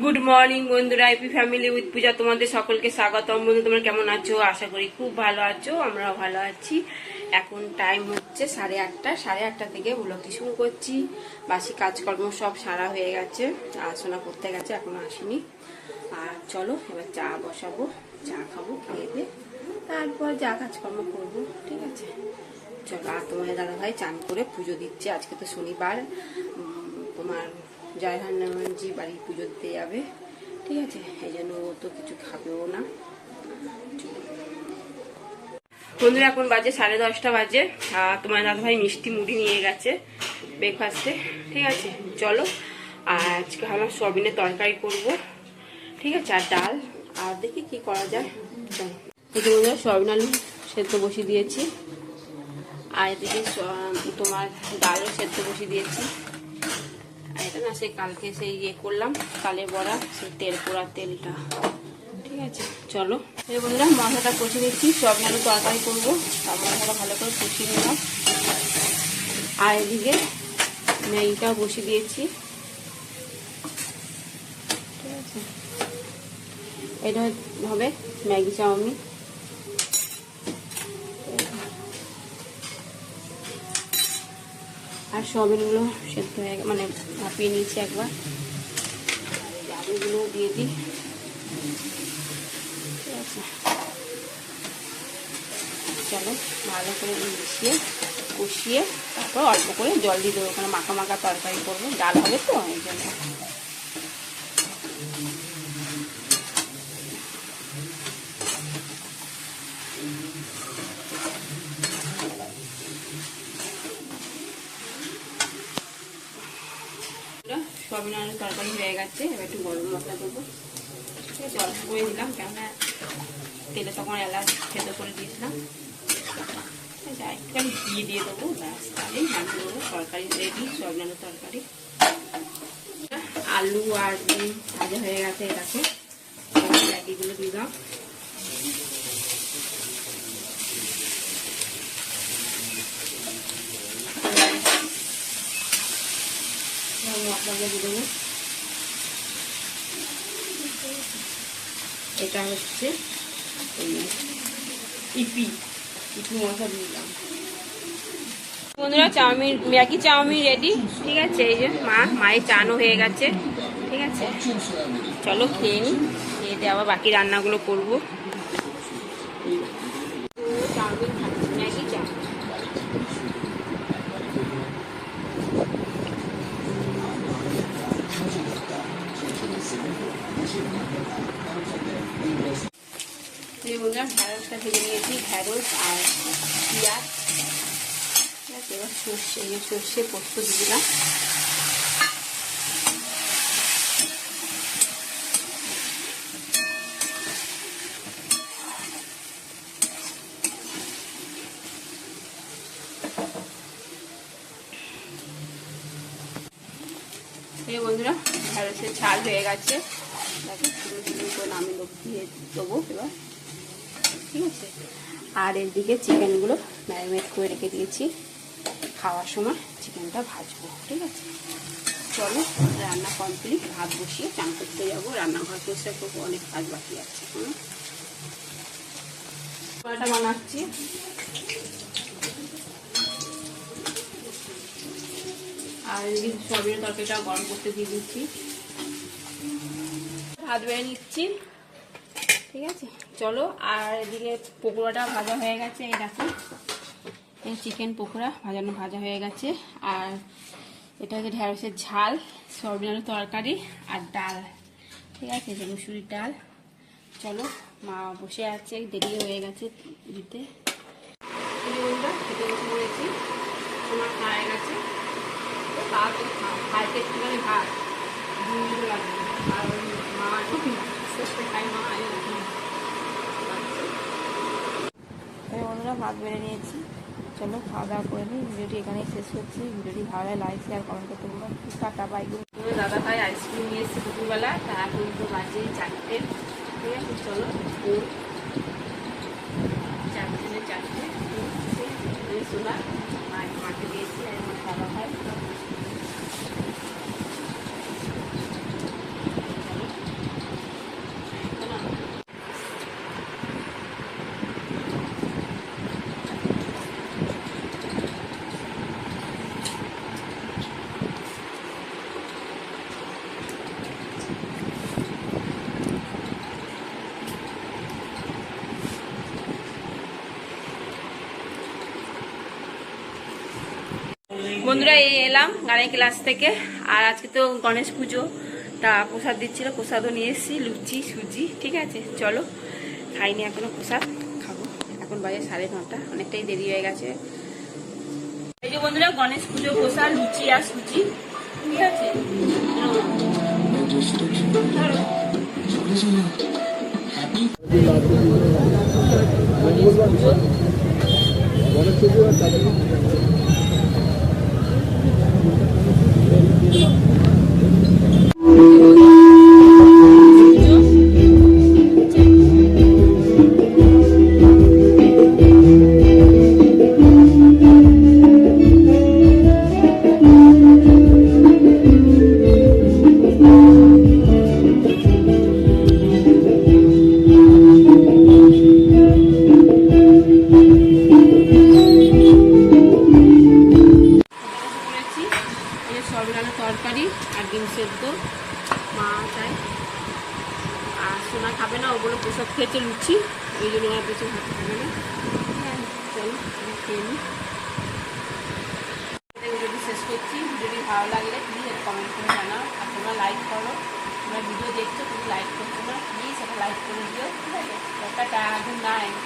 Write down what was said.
Good morning বন্ধুরা IP family with Puja তোমাদের সকলকে স্বাগতম। বন্ধু, তোমরা কেমন আছো? আশা করি খুব ভালো আছো, আমরাও ভালো আছি। এখন টাইম হচ্ছে সাড়ে আটটা সাড়ে আটটা থেকে ব্লগটি শুরু করছি। বাসি কাজকর্ম সব সারা হয়ে গেছে আলোচনা করতে গেছে, এখনও আসেনি। আর চলো, এবার চা বসাবো, চা খাব, খেয়ে তারপর যা কাজকর্ম করব, ঠিক আছে? চলো, আর তোমার দাদা ভাই চান করে পুজো দিচ্ছে, আজকে তো শনিবার। তোমার জয় হনুমানজি বাড়ি পুজো দিতে যাবে। ঠিক আছে, এই জন্য ও তো কিছু খাবেও না। বন্ধুরা, এখন বাজে সাড়ে দশটা বাজে। আর তোমার দাদা ভাই মিষ্টি মুড়ি নিয়ে গেছে ব্রেকফাস্টে ঠিক আছে, চলো। আর আজকে আমার সয়াবিনের তরকারি করব। ঠিক আছে, আর ডাল। আর দেখি কি করা যায়। চলো। এই বন্ধুরা, সয়াবিন আলু সেদ্ধ বসিয়ে দিয়েছি। আর এদিকে তোমার ডালও সেদ্ধ বসিয়ে দিয়েছি। এটা না, সেই কালকে সেই ইয়ে করলাম কালে বড়া, সেই তেল, পোড়া তেলটা। ঠিক আছে, চলো। এই বন্ধুরা, মশলাটা কষিয়ে দিচ্ছি সব আলু তরকারি করব। তার মশলাটা ভালো করে কষিয়ে নিলাম। আর এদিকে ম্যাগিটা বসিয়ে দিয়েছি। ঠিক আছে। এটা হবে ম্যাগি চাউমিন। আর সয়াবিনগুলো সেদ্ধ হয়ে মানে ভাপিয়ে নিয়েছি একবার। আলুগুলো দিয়ে দিই। ঠিক আছে। চলো, ভালো করে মিশিয়ে, কষিয়ে তারপর অল্প করে জল দিয়ে দেবো। ওখানে মাখা মাখা তরকারি করব, ডাল হবে তো, এই জন্য। সয়াবিন আলুর তরকারি হয়ে গেছে, এবার একটু গরম মশলা দেবো। ঠিক আছে, অল্প করে দিলাম, কেননা তেলে তখন এলাচ সেদ্ধ করে দিয়েছিলাম। ঠিক আছে একটুখানি ঘি দিয়ে দেবো, ব্যাস, তাহলেই নামিয়ে দেবো তরকারি রেডি সয়াবিন আলুর তরকারি। আলু আর ডিম ভাজা হয়ে গেছে এটাকে ম্যাগিগুলো দিলাম মশলাগুলো দিয়ে দেবো। এটা হচ্ছে ইপি ইপি মশলা দিলাম। বন্ধুরা, চাউমিন, ম্যাগি চাউমিন রেডি ঠিক আছে? এই যে মা, মায়ের চানও হয়ে গেছে, ঠিক আছে? চলো খেয়ে নিই খেয়ে দিয়ে আবার বাকি রান্নাগুলো করব চাউমিন খাচ্ছি ম্যাগি চাউমিন এই বন্ধুরা ঢ্যাঁড়সটা ভেজে নিয়েছি, ঢ্যাঁড়স আর পেঁয়াজ। ঠিক আছে এবার সর্ষে, এই সর্ষে পোস্ত দিয়ে দিলাম। বন্ধুরা, ঢ্যাঁড়সের ঝাল হয়ে গেছে। দেখো শুরু শুরু করে নামে দিয়ে দেবো এবার। ঠিক আছে? আর এদিকে চিকেনগুলো ম্যারিনেট করে রেখে দিয়েছি। খাওয়ার সময় চিকেনটা ভাজবো, ঠিক আছে? চলো, রান্না কমপ্লিট ভাত বসিয়ে চান করতে যাব। রান্নাঘর পরিষ্কার করব, অনেক কাজ বাকি আছে বানাচ্ছি। আর এদিকে সয়াবিনের তরকারিটা গরম করতে দিয়ে দিচ্ছি। ভাত বেড়ে নিচ্ছি। ঠিক আছে? চলো, আর এদিকে পকোড়াটা ভাজা হয়ে গেছে, এই দেখো। এই চিকেন পকোড়া ভাজানো ভাজা হয়ে গেছে। আর এটা হচ্ছে ঢ্যাঁড়সের ঝাল, সয়াবিন আলুর তরকারি আর ডাল। ঠিক আছে যে মুসুরির ডাল। চলো, মা বসে আছে, দেরি হয়ে গেছে দিতে। খেতে বসে পড়েছি। তোমার খাওয়া গেছে। খাওয়া তো খাইতে একটুখানি ভাত লাগবে। আর ওই মা শেষে খাই মা আমি বন্ধুরা ভাত বেড়ে নিয়েছি। চলো খাওয়া দাওয়া করে নিই। ভিডিওটি এখানেই শেষ করছি। ভিডিওটি ভালো লাগে লাইক শেয়ার কমেন্ট করতে বলুন দাদা ভাই আইসক্রিম নিয়ে এসেছে দুপুরবেলা। তারা কিন্তু বাজে চারটে। ঠিক আছে, চলো। চারটে চারটে। দিয়েছি আর আমার দাদা ভাই। বন্ধুরা, এই এলাম গানের ক্লাস থেকে। আর আজকে তো গণেশ পুজো, তা প্রসাদ দিচ্ছিল, প্রসাদও নিয়ে এসেছি, লুচি, সুজি, ঠিক আছে? চলো, খাইনি এখনও প্রসাদ, খাব। এখন বাজে সাড়ে নটা, অনেকটাই দেরি হয়ে গেছে। এই যে বন্ধুরা, গণেশ পুজো, প্রসাদ, লুচি আর সুজি, ঠিক আছে? ধরো। করেছি আর ডিম সেদ্ধ। মা চাই আর সোনা খাবে না ওগুলো প্রসাদ খেয়েছে লুচি। ওই জন্য আর কিছু ভাত খাবে না। হ্যাঁ। চলো খেয়ে নিই ভিডিওটি শেষ করছি। ভিডিওটি ভালো লাগলে প্লিজ কমেন্ট করে জানাও। আর তোমরা লাইক করো। তোমরা ভিডিও দেখছ তুমি লাইক করছ না প্লিজ সেটা লাইক করে দিও। ঠিক আছে। একটা গুড নাইট